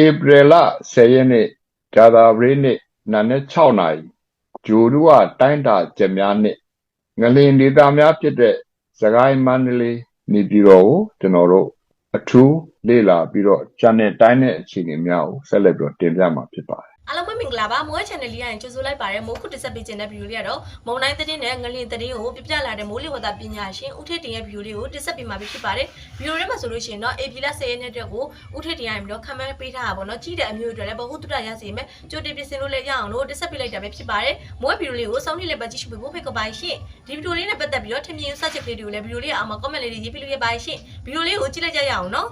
ဧပြီလ10ရက်နေ့ကြာသပတေးနေ့နံနက်6နာရီဂျိုတို့ကတိုင်းတာချက်များနဲ့ငလင်ဒေသများဖြစ်တဲ့စကိုင်းမန္တလေးနေပြည်တော်ကိုကျွန်တော်တို့အထူးလေ့လာပြီးတော့ channel တိုင်းတဲ့အခြေအနေများကိုဆက်လက်ပြီးတော့တင်ပြမှာဖြစ်ပါတယ် အားလုံးပဲမင်္ဂလာပါမိုးရဲ့ channel လေးရရင်ကြိုဆိုလိုက်ပါရမိုးခုတစ်ဆက်ပေးခြင်းတဲ့ဗီဒီယိုလေးကတော့မုံတိုင်းသတင်းနဲ့ငလျင်သတင်းကိုပြပြလာတဲ့မိုးလေဝသပညာရှင်ဦးထေတင်ရဲ့ဗီဒီယိုလေးကိုတစ်ဆက်ပေးမှာဖြစ်ပါတယ်ဗီဒီယိုထဲမှာဆိုလို့ရှိရင်တော့ AP လက်10ရက်နေ့အတွက်ကိုဦးထေတင်ရရင်ပြီးတော့ခံမန်းပေးထားတာပေါ့နော်ကြီးတဲ့အမျိုးတွေလည်းဘဟုတုတရရစီမယ်ကြိုတင်ပြင်ဆင်လို့လည်းရအောင်လို့တစ်ဆက်ပေးလိုက်တာပဲဖြစ်ပါတယ်မိုးရဲ့ဗီဒီယိုလေးကိုစောင့်ကြည့်လိုက်ပါကြည့်ရှုဖို့ဖိတ်ခေါ်ပါရှင်ဒီဗီဒီယိုလေးနဲ့ပတ်သက်ပြီးတော့ထင်မြင်စချက်လေးတွေကိုလည်းဗီဒီယိုလေးအောင်မှာ comment လေးတွေရေးပြလို့ရပါရှင်ဗီဒီယိုလေးကိုကြည့်လိုက်ကြရအောင်နော်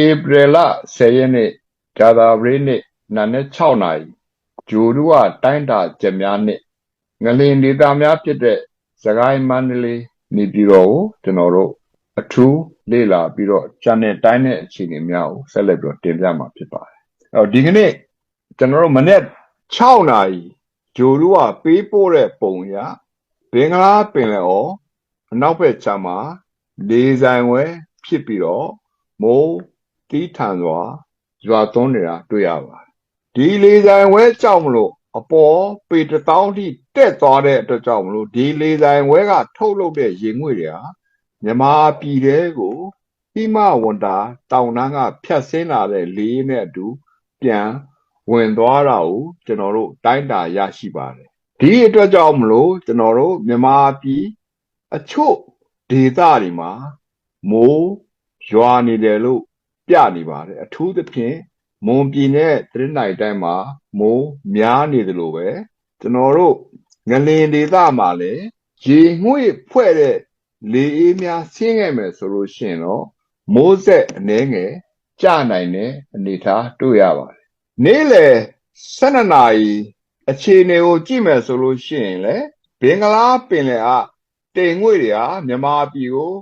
ဧပြီလ10ရက်နေ့ကြာသပတေးနေ့ နံနက်6နာရီဂျိုတို့ကတိုင်းတာချက်များနဲ့ငလင်ဒေသများဖြစ်တဲ့စကိုင်း မန္တလေး နေပြည်တော်ကို ကျွန်တော်တို့ အထူးလေ့လာပြီးတော့ channel တိုင်းတဲ့ အခြေအနေများကို ဆက်လက်ပြီးတော့ တင်ပြမှာဖြစ်ပါတယ်။အဲ့တော့ ဒီကနေ့ ကျွန်တော်တို့ မနေ့6နာရီဂျိုတို့ကပေးပို့တဲ့ပုံရဘင်္ဂလားပင်လယ်အော် အနောက်ဘက်ခြမ်းမှာ လေဆိုင်ဝဲဖြစ်ပြီးတော့ မိုး တီးထန်စွာရွာသွန်းနေတာတွေ့ရပါတယ်ဒီလေဆိုင်ဝဲကြောင့်မလို့အပေါ်ပေတစ်တောင်းထိတက်သွားတဲ့အတွက်ကြောင့်မလို့ဒီလေဆိုင်ဝဲကထုတ်လုပ်တဲ့ရေငွေ့တွေဟာမြမာပြည်တဲကိုဟိမဝန္တာတောင်တန်းကဖြတ်ဆင်းလာတဲ့လေနဲ့အတူပြန်ဝင်သွားတာကိုကျွန်တော်တို့တိုင်းတာရရှိပါတယ်ဒီအတွက်ကြောင့်မလို့ကျွန်တော်တို့မြမာပြည်အချို့ဒေသတွေမှာမိုးရွာနေတယ်လို့ ပြနေပါတယ်အထူးသဖြင့်မွန်ပြည်နယ်တရနိုင်တိုင်းမှာမိုးများနေတယ်လို့ပဲကျွန်တော်တို့ငလင်ဒေသမှာလည်းရေငွေ့ဖွဲ့တဲ့လေအေးများဆင်းခဲ့မယ်ဆိုလို့ရှိရင်တော့မိုးဆက်အနှဲငယ်ကျနိုင်တဲ့အနေအထားတွေ့ရပါတယ်နေ့လယ်12နာရီအခြေအနေကိုကြည့်မယ်ဆိုလို့ရှိရင်လည်းဘင်္ဂလားပင်လယ်ကတိမ်ငွေ့တွေဟာမြန်မာပြည်ကို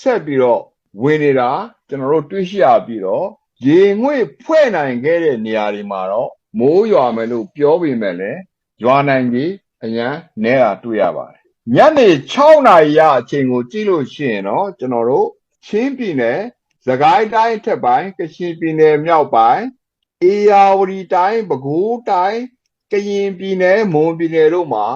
ဆက်ပြီးတော့ဝင်နေတာ ကျွန်တော်တို့တွေ့ရှိရပြီးတော့ရေငွေ့ဖွဲ့နိုင်ခဲ့တဲ့နေရာတွေမှာတော့မိုးရွာမယ်လို့ပြောပေမဲ့လည်းရွာနိုင်ကြီးအရန်နဲတာတွေ့ရပါတယ်ညနေ6နာရီရအချိန်ကိုကြည့်လို့ရှိရင်တော့ကျွန်တော်တို့ချင်းပြည်နယ်သခိုင်းတိုင်းထက်ပိုင်းကချင်ပြည်နယ်မြောက်ပိုင်းအေယာဝတီတိုင်းပဲခူးတိုင်းကရင်ပြည်နယ်မွန်ပြည်နယ်တို့မှာ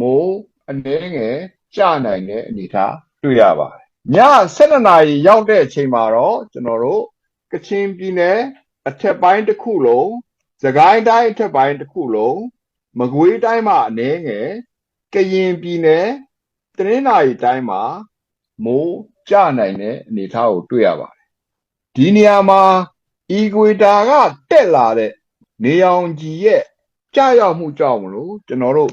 မိုးအနည်းငယ်ကျနိုင်တဲ့အနေအထားတွေ့ရပါတယ် ည7နာရီရောက်တဲ့အချိန်မှာတော့ကျွန်တော်တို့ကချင်ပြည်နယ်အထက်ပိုင်းတစ်ခုလုံးသခိုင်းတိုင်းအထက်ပိုင်းတစ်ခုလုံးမကွေးတိုင်းမှာအနည်းငယ်ကရင်ပြည်နယ်တနင်္သာရီတိုင်းမှာမိုးကျနိုင်တဲ့အနေအထားကိုတွေ့ရပါတယ်ဒီနေရာမှာအီကွေတာကတက်လာတဲ့နေအောင်ကြီးရဲ့ကြာရောက်မှုကြောင့်မလို့ကျွန်တော်တို့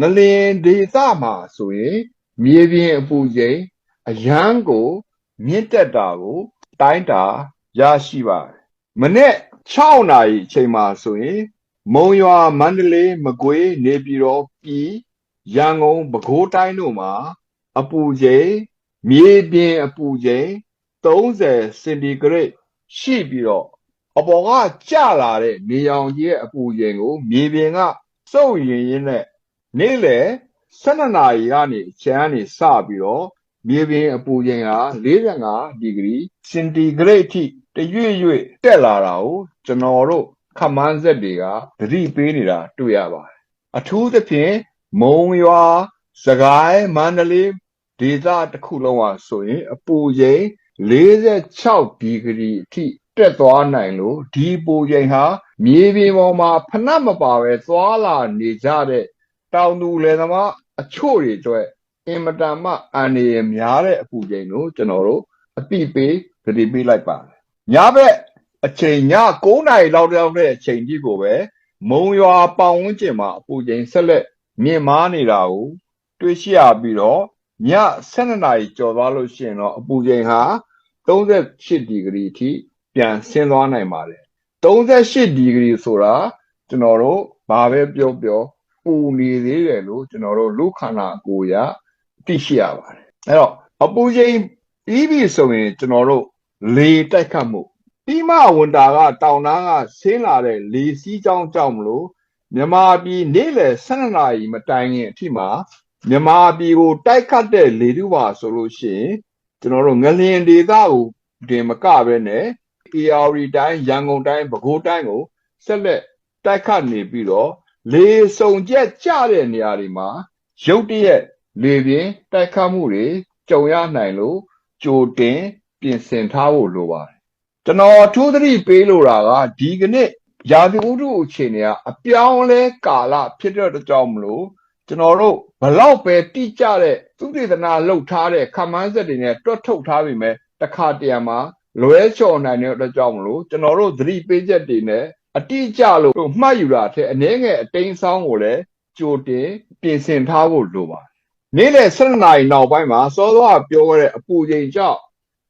ငလင်ဒေသမှာဆိုရင်မြေပြင်အပူချိန် အရန်ကိုမြင့်တက်တာကိုတိုင်းတာရရှိပါတယ်မနေ့6နာရီအချိန်မှာဆိုရင် မုံရွာမန္တလေးမကွေးနေပြည်တော်ပြည်ရန်ကုန်ပဲခူးတိုင်းတို့မှာအပူချိန်မြေပြင်အပူချိန်30စင်တီဂရိတ်ရှိပြီးတော့အပေါ်ကကျလာတဲ့နေရောင်ကြီးရဲ့အပူချိန်ကို မြေပြင်ကစုပ်ရင်ရင်းနဲ့နေ့လယ်12နာရီကနေအချမ်းကနေစပြီးတော့ မြေပြင်အပူချိန်ဟာ45ဒီဂရီစင်တီဂရိတ်အထိတရွေ့ရွေ့တက်လာတာကိုကျွန်တော်တို့ခမန်းဆက်တွေကသတိပေးနေတာတွေ့ရပါတယ်အထူးသဖြင့်မုံရွာစကိုင်းမန္တလေးဒေသတစ်ခုလုံးဟာဆိုရင် အပူချိန်46ဒီဂရီအထိတက်သွားနိုင်လို့ဒီပူချိန်ဟာမြေပြင်ပေါ်မှာဖနှက်မပါပဲသွားလာနေကြတဲ့တောင်သူလယ်သမားအချို့တွေအတွက် အင်မတန်မှအန္တရာယ်များတဲ့အပူချိန်ကိုကျွန်တော်တို့အတိပေးသတိပေးလိုက်ပါတယ်။ညဘက်အချိန်ည9နာရီလောက်ရောက်တဲ့အချိန်ကြီးကိုပဲမုံရွာပတ်ဝန်းကျင်မှာအပူချိန်ဆက်လက်မြင့်မားနေတာကိုတွေ့ရှိရပြီးတော့ည12နာရီကျော်သွားလို့ရှိရင်တော့အပူချိန်ဟာ38ဒီဂရီအထိပြန်ဆင်းသွားနိုင်ပါတယ်38ဒီဂရီဆိုတာကျွန်တော်တို့ဘာပဲပြောပြောပူနေသေးတယ်လို့ကျွန်တော်တို့လူခန္ဓာကိုယ်ရ သိရှိရပါတယ်အဲ့တော့အပူချိန်ပြီးပြီဆိုရင်ကျွန်တော်တို့လေတိုက်ခတ်မှုပြီးမှဝန်တာကတောင်တန်းကဆင်းလာတဲ့လေစီးကြောင်းကြောင့်မလို့မြန်မာပြည်နေ့လယ်12နာရီမတိုင်ခင်အထိမှာမြန်မာပြည်ကိုတိုက်ခတ်တဲ့လေထုပါဆိုလို့ရှိရင်ကျွန်တော်တို့ငလျင်ဒေသကိုတင်မကပဲနဲ့ AR တိုင်းရန်ကုန်တိုင်းပဲခူးတိုင်းကိုဆက်လက်တိုက်ခတ်နေပြီးတော့လေစုံချက်ကြတဲ့နေရာတွေမှာရုတ်တရက် လေပြင်းတိုက်ခတ်မှုတွေကြုံရနိုင်လို့ကြိုတင်ပြင်ဆင်ထားဖို့လိုပါတယ်ကျွန်တော်အထူးသတိပေးလိုတာကဒီကနေ့ရာသီဥတုအခြေအနေကအပြောင်းလဲကာလဖြစ်တဲ့အတွက်ကြောင့်မလို့ကျွန်တော်တို့ဘလောက်ပဲတိကျတဲ့သုတေသနလုပ်ထားတဲ့ခန့်မှန်းချက်တွေနဲ့တွက်ထုတ်ထားပြီမဲ့တစ်ခါတရံမှာလွဲချော်နိုင်တဲ့အတွက်ကြောင့်မလို့ကျွန်တော်တို့သတိပေးချက်တွေနဲ့အတိအကျလို့မှတ်ယူတာအထက်အနည်းငယ်အတိမ်ဆောင်းကိုလည်းကြိုတင်ပြင်ဆင်ထားဖို့လိုပါတယ် နေ့လယ်7နာရီနောက်ပိုင်းမှာစောစောကပြောခဲ့တဲ့အပူချိန်ကြောင့်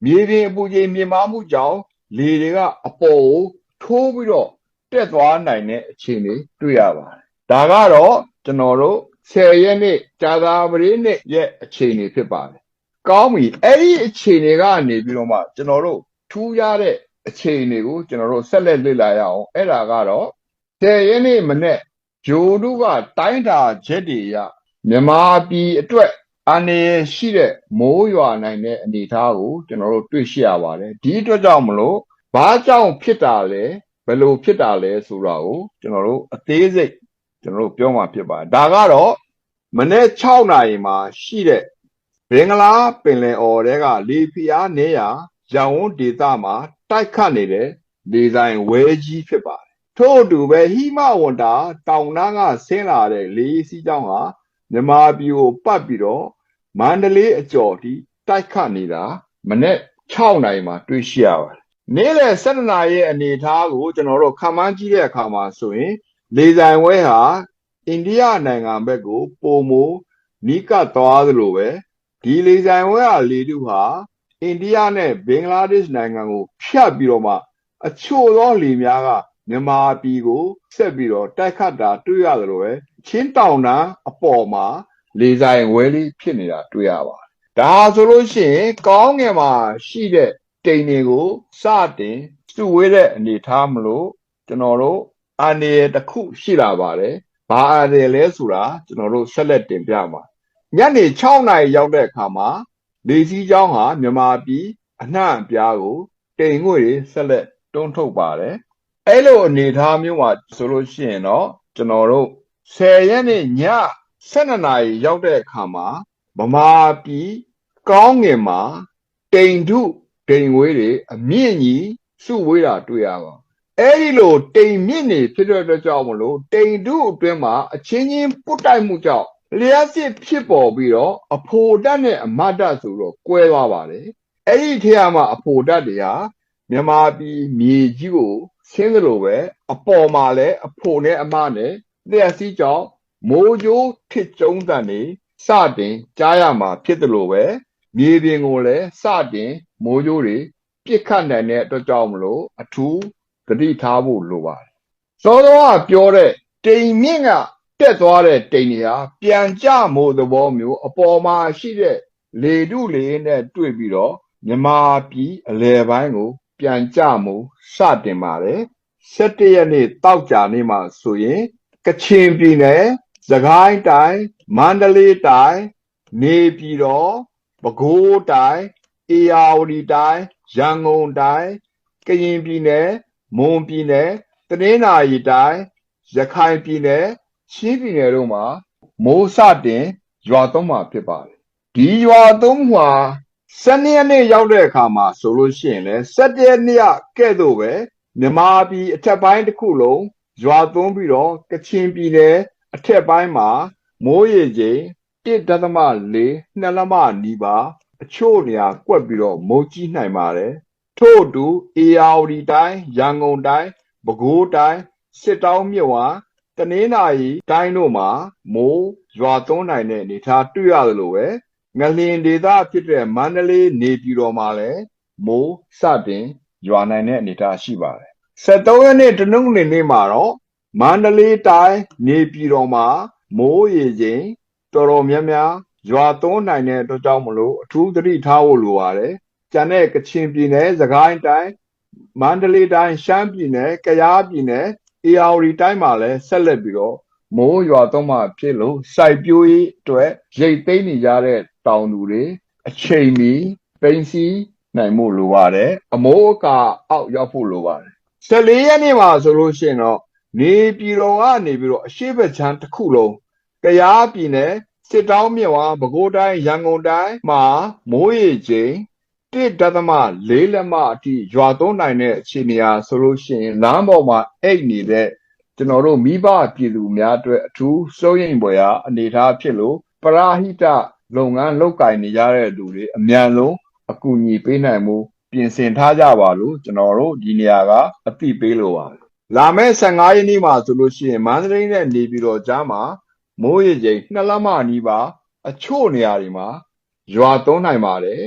မြေပြင်အပူချိန်မြင့်မားမှုကြောင့်လေတွေကအပေါ်ကိုထိုးပြီးတော့တက်သွားနိုင်တဲ့အခြေအနေတွေ့ရပါတယ်ဒါကတော့ကျွန်တော်တို့10ရက်နေ့ကြာသာပတေးနေ့ရဲ့အခြေအနေဖြစ်ပါတယ်ကောင်းပြီအဲ့ဒီအခြေအနေကနေပြီးတော့မှကျွန်တော်တို့ထူးရတဲ့အခြေအနေကိုကျွန်တော်တို့ဆက်လက်လေ့လာရအောင်အဲ့ဒါကတော့10ရက်နေ့မနေ့ဂျိုးတို့ကတိုင်းတာချက်တွေရ မြန်မာပြည်အတွက်အနေရရှိတဲ့မိုးရွာနိုင်တဲ့အနေအထားကိုကျွန်တော်တို့တွေ့ရှိရပါတယ်ဒီအတွက်ကြောင့်မလို့ဘာကြောင့်ဖြစ်တာလဲဘယ်လိုဖြစ်တာလဲဆိုတာကိုကျွန်တော်တို့အသေးစိတ်ကျွန်တော်တို့ပြောမှာဖြစ်ပါတယ်ဒါကတော့မနေ့6နာရီမှာရှိတဲ့ဘင်္ဂလားပင်လယ်အော်တွေကလေဖိအားနေရာရန်ဝန်းဒေသမှာတိုက်ခတ်နေတဲ့လေဆိုင်ဝဲကြီးဖြစ်ပါတယ်ထို့အတူပဲဟိမဝန္တာတောင်နားကဆင်းလာတဲ့လေစီးကြောင်းဟာ မြမာပြည်ကိုပတ်ပြီးတော့မန္တလေးအကျော်ထိတိုက်ခတ်နေတာမနေ့6နာရီမှာတွေ့ရှိရပါတယ်နေ့လယ်7နာရီရဲ့အနေအထားကိုကျွန်တော်တို့ခန့်မှန်းကြည့်တဲ့အခါမှာဆိုရင် လေဆိုင်ဝဲဟာအိန္ဒိယနိုင်ငံဘက်ကိုပုံမနီးကပ်သွားသလိုပဲဒီလေဆိုင်ဝဲဟာလေတုဟာအိန္ဒိယနဲ့ဘင်္ဂလားဒေ့ရှ်နိုင်ငံကိုဖြတ်ပြီးတော့မှအချို့သောလေများက မြန်မာပြည်ကိုဆက်ပြီးတော့တိုက်ခတ်တာတွေ့ရသလိုပဲချင်းတောင်တန်းအပေါ်မှာလေဆိုင်ဝဲလေးဖြစ်နေတာတွေ့ရပါတယ်ဒါဆိုလို့ရှိရင်ကောင်းငယ်မှာရှိတဲ့တိမ်တွေကိုစတင်စုဝေးတဲ့အနေထားမလို့ကျွန်တော်တို့အနေရတစ်ခုရှိလာပါတယ်။ဘာအနေလဲဆိုတာကျွန်တော်တို့ဆက်လက်တင်ပြမှာ။ညနေ6နာရီရောက်တဲ့အခါမှာလေစီးကြောင်းဟာမြန်မာပြည်အနှံ့အပြားကိုတိမ်ငွေတွေဆက်လက်တွန်းထုတ်ပါတယ်။ အဲ့လိုအနေထားမျိုးမှာဆိုလို့ရှိရင်တော့ကျွန်တော်တို့10ရက်နေ့ည12နာရီရောက်တဲ့အခါမှာဗမာပြည်ကောင်းငင်မှာတိမ်ထုတိမ်ဝေးတွေအမြင့်ကြီးစုဝေးတာတွေ့ရပါအဲ့ဒီလိုတိမ်မြင့်နေဖြစ်တဲ့အတွက်ကြောင့်မလို့တိမ်ထုအတွင်းမှာအချင်းချင်းပုတ်တိုက်မှုကြောင့်လျှက်စစ်ဖြစ်ပေါ်ပြီးတော့အဖိုတက်နဲ့အမတ်တက်ဆိုတော့ကွဲသွားပါတယ်အဲ့ဒီထဲမှာအဖိုတက်တွေဟာမြန်မာပြည်မြေကြီးကို ဆင်းသလိုပဲအပေါ်မှာလည်းအဖိုနဲ့အမနဲ့လျှက်စီးကြောင့်မိုးကြိုးထစ်ကျုံးတန်နေစတင်ကြားရမှာဖြစ်တယ်လို့ပဲမြေပြင်ကိုလည်းစတင်မိုးကြိုးတွေပြစ်ခတ်နိုင်တဲ့အတွက်ကြောင့်မလို့အထူးသတိထားဖို့လိုပါတယ်။စောစောကပြောတဲ့တိမ်မြင့်ကတက်သွားတဲ့တိမ်တွေဟာပြန်ကြမို့သဘောမျိုးအပေါ်မှာရှိတဲ့လေတုလေနဲ့တွေ့ပြီးတော့မြမာပြည်အလယ်ပိုင်းကို ပြန်ကြမို့စတင်ပါတယ်။17ရက်နေ့တောက်ကြနေ့မှာဆိုရင်ကချင်ပြည်နယ်၊သခိုင်းတိုင်း၊မန္တလေးတိုင်း၊နေပြည်တော်၊ပဲခူးတိုင်း၊အေရဝတီတိုင်း၊ရန်ကုန်တိုင်း၊ကရင်ပြည်နယ်၊မွန်ပြည်နယ်၊တနင်္သာရီတိုင်း၊ရခိုင်ပြည်နယ်၊ချင်းပြည်နယ်တို့မှာမိုးစတင်ရွာသွန်းမှာဖြစ်ပါတယ်။ဒီရွာသွန်းမှာ 12ရက်နေ့ရောက်တဲ့အခါမှာဆိုလို့ရှိရင်လည်း17ရက်နေ့ကဲ့သို့ပဲမြန်မာပြည်အထက်ပိုင်းတစ်ခုလုံးရွာသွန်းပြီးတော့ကချင်ပြည်နယ်အထက်ပိုင်းမှာမိုးရေချိန်1.4နှစ်လက်မနီးပါးအချို့နေရာကွက်ပြီးတော့မိုးကြီးနိုင်ပါတယ်ထို့အတူအေရဝတီတိုင်းရန်ကုန်တိုင်းပဲခူးတိုင်းစစ်တောင်းမြစ်ဝါတနင်္သာရီတိုင်းတို့မှာမိုးရွာသွန်းနိုင်တဲ့အနေအထားတွေ့ရသလိုပဲ ငလျင်ဒေသဖြစ်တဲ့မန္တလေးနေပြည်တော်မှာလည်းမိုးစတင်ရွာနိုင်တဲ့အနေအထားရှိပါတယ်73ရက်နေ့တနင်္ဂနွေနေ့မှာတော့မန္တလေးတိုင်းနေပြည်တော်မှာမိုးရေချိန်တော်တော်များများရွာသွန်းနိုင်တဲ့အတွက်ကြောင့်မလို့အထူးသတိထားဖို့လိုပါတယ်။ကျန်တဲ့ကချင်ပြည်နယ်၊စကိုင်းတိုင်း၊မန္တလေးတိုင်း၊ရှမ်းပြည်နယ်၊ကယားပြည်နယ်၊အေရဝတီတိုင်းမှာလည်းဆက်လက်ပြီးတော့မိုးရွာသွန်းမှဖြစ်လို့စိုက်ပျိုးရေးအတွက်ရိတ်သိမ်းနေကြတဲ့ တောင်သူတွေအချိန်မီပိန်စီနိုင်မှုလိုပါတယ်အမိုးအကာအောက်ရောက်ဖို့လိုပါတယ်14ရက်နေ့မှာဆိုလို့ရှိရင်တော့နေပြည်တော်ကနေပြီးတော့အရှိတ်ချမ်းတစ်ခုလုံးကြားပြည်နယ်စစ်တောင်းမြစ်ဝါပဲခူးတိုင်းရန်ကုန်တိုင်းမှာမိုးရေချိန်တစ်ဒသမ၄လက်မအထိရွာသွန်းနိုင်တဲ့အခြေအနေဟာဆိုလို့ရှိရင်လမ်းပေါ်မှာအိတ်နေတဲ့ကျွန်တော်တို့မိဘပြည်သူများအတွက်အထူးစိုးရိမ်ဖွယ်ရာအနေအထားဖြစ်လို့ပရာဟိတ လုပ်ငန်းလုပ်ကင်နေကြတဲ့လူတွေအမြန်ဆုံးအကူအညီပေးနိုင်မှုပြင်ဆင်ထားကြပါလို့ကျွန်တော်တို့ဒီနေရာကအသိပေးလိုပါတယ်လာမယ့်15ရက်နေ့မှာဆိုလို့ရှိရင်မန္တလေးနဲ့နေပြည်တော်ကြားမှာမိုးရေချိန်နှစ်လမနီးပါအချို့နေရာတွေမှာရွာသွန်းနိုင်ပါတယ်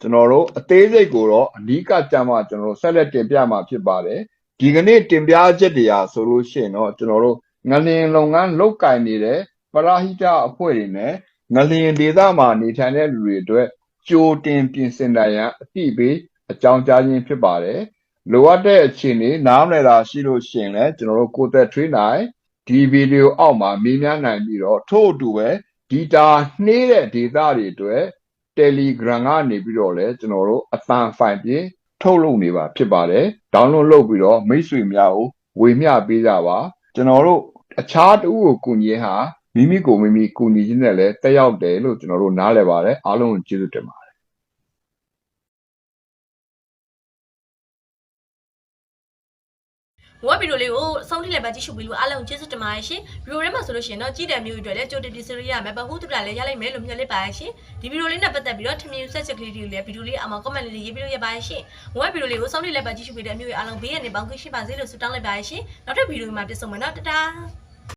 ကျွန်တော်တို့အသေးစိတ်ကိုတော့အနီးကကြမှာကျွန်တော်တို့ဆက်လက်တင်ပြမှာဖြစ်ပါတယ်ဒီကနေ့တင်ပြချက်တွေဟာဆိုလို့ရှိရင်တော့ကျွန်တော်တို့ငလျင်လုပ်ငန်းလုပ်ကင်နေတဲ့ပရာဟိတအဖွဲ့တွေနဲ့ ငလျင်ဒေသမှာနေထိုင်တဲ့လူတွေအတွက်ကြိုတင်ပြင်ဆင်နိုင်ရန်အသိပေးအကြောင်းကြားခြင်းဖြစ်ပါတယ်လိုအပ်တဲ့အခြေအနေနားမလည်တာရှိလို့ရှိရင်လည်းကျွန်တော်တို့ကိုယ်သက်ထွေးနိုင်ဒီဗီဒီယိုအောက်မှာမေးမြန်းနိုင်ပြီးတော့ထို့အတူပဲဒီတာနှေးတဲ့ဒေသတွေအတွက် Telegram ကနေပြီးတော့လည်းကျွန်တော်တို့အတန်ဖိုင်ပြင် ထုတ်လုပ်နေပါဖြစ်ပါတယ်။ download လုပ်ပြီးတော့မိတ်ဆွေများကိုဝေမျှပေးကြပါကျွန်တော်တို့အခြားတူကိုကူညီဟာ မိမိကိုမိမိကူညီခြင်းနဲ့လည်းတက်ရောက်တယ်လို့ကျွန်တော်တို့နားလည်ပါတယ်အားလုံးကိုကျေးဇူးတင်ပါတယ်ဝက်ဗီဒီယိုလေးကိုအဆုံးထိလည်းပဲကြည့်ရှုပြီးလို့အားလုံးကျေးဇူးတင်ပါတယ်ရှင်ဗီဒီယိုထဲမှာဆိုလို့ရှိရင်တော့ကြည့်တဲ့မျိုးတွေအတွက်လည်းကြိုတင်ပြင်ဆင်လို့ရမယ်ဘာဟုတ်တူတာလည်းရလိုက်မယ်လို့မျှော်လင့်ပါတယ်ရှင်ဒီဗီဒီယိုလေးနဲ့ပတ်သက်ပြီးတော့ထမင်းဆက်ချက်ကလေးတွေကိုလည်းဗီဒီယိုလေးအမှာ comment လေးရေးပြီးလို့ရပါတယ်ရှင်ဝက်ဗီဒီယိုလေးကိုအဆုံးထိလည်းပဲကြည့်ရှုပြီးတဲ့အမျိုးတွေအားလုံးဘေးရန်နေပေါင်းခွင့်ရှိပါစေလို့ဆုတောင်းလိုက်ပါတယ်ရှင်နောက်ထပ်ဗီဒီယိုမှာပြန်ဆုံမယ်နော်တတား